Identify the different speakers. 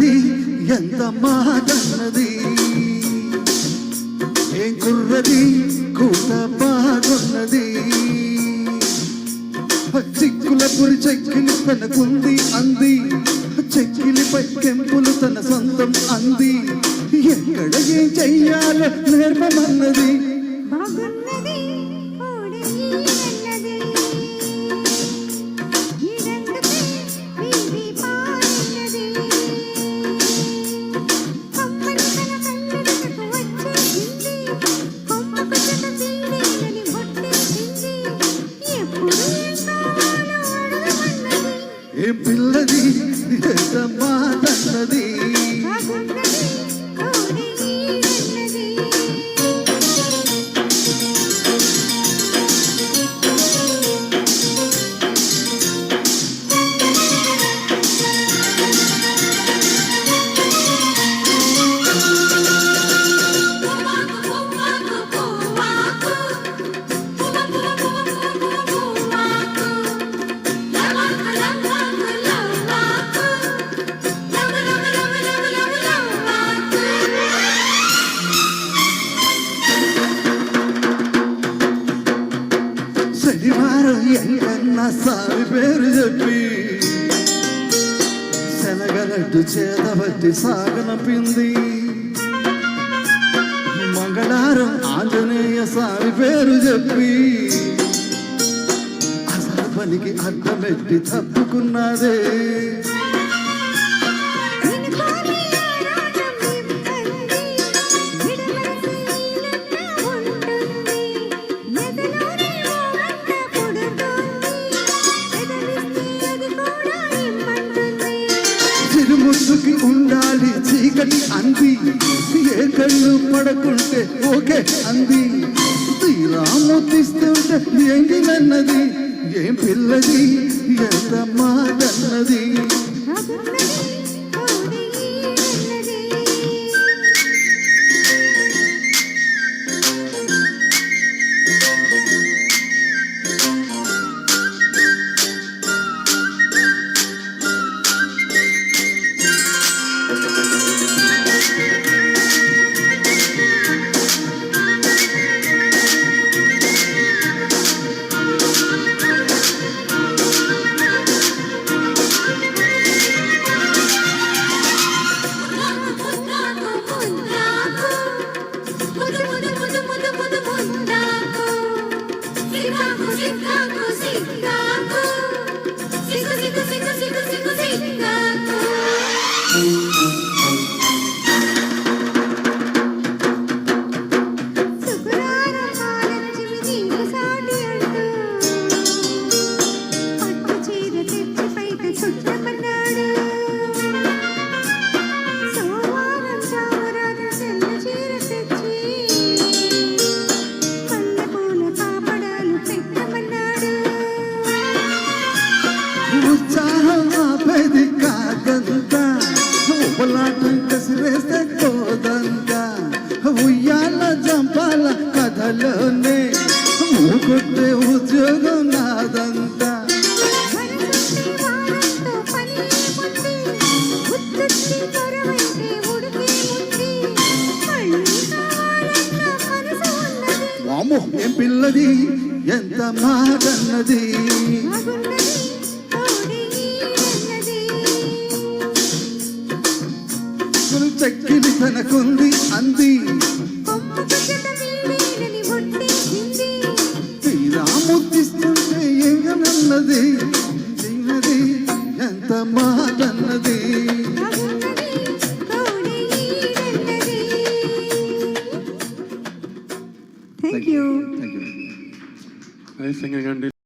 Speaker 1: పిల్లది ఎంత మాటన్నది ఏం కుర్రది కూత బాగున్నది చిక్కుల పురి చెక్కిలి తనకుంది అంది. చెక్కిలిపై కెంపులు తన సొంతం అంది. ఎక్కడ ఏం చెయ్యాలో నేర్పమన్నది.
Speaker 2: బాగున్నది.
Speaker 1: పిల్లది మాట సారి పేరు చెప్పి శనగలడ్డు చేతబట్టి సాగనపింది. మంగళారం ఆంజనేయ సారి పేరు చెప్పి అసలు పనికి అడ్డమెట్టి తప్పుకున్నదే. ఉండాలి చీకటి అంది. ఏ కళ్ళు పడకుంటే ఓకే అంది. తీరా ముద్దిస్తుంటే ఏంటి నన్నది? ఏం పిల్లది? ఎంత మాటన్నది?
Speaker 2: చుట్టమన్నాడు
Speaker 1: కాదంత ఉపలాటం కసిరేస్తే కోదంత ఉయ్యాల జంపాల కథలోనే మూకొట్టే ఉద్యోగం నాదంతా. వామో ఏం పిల్లది? ఎంత మాటన్నది? తనకుంది అంది. తీరా ముద్దిస్తుంటే ఏమన్నది? చిన్నది ఎంత మాటన్నది?
Speaker 3: You.
Speaker 4: Nice singing, Andy.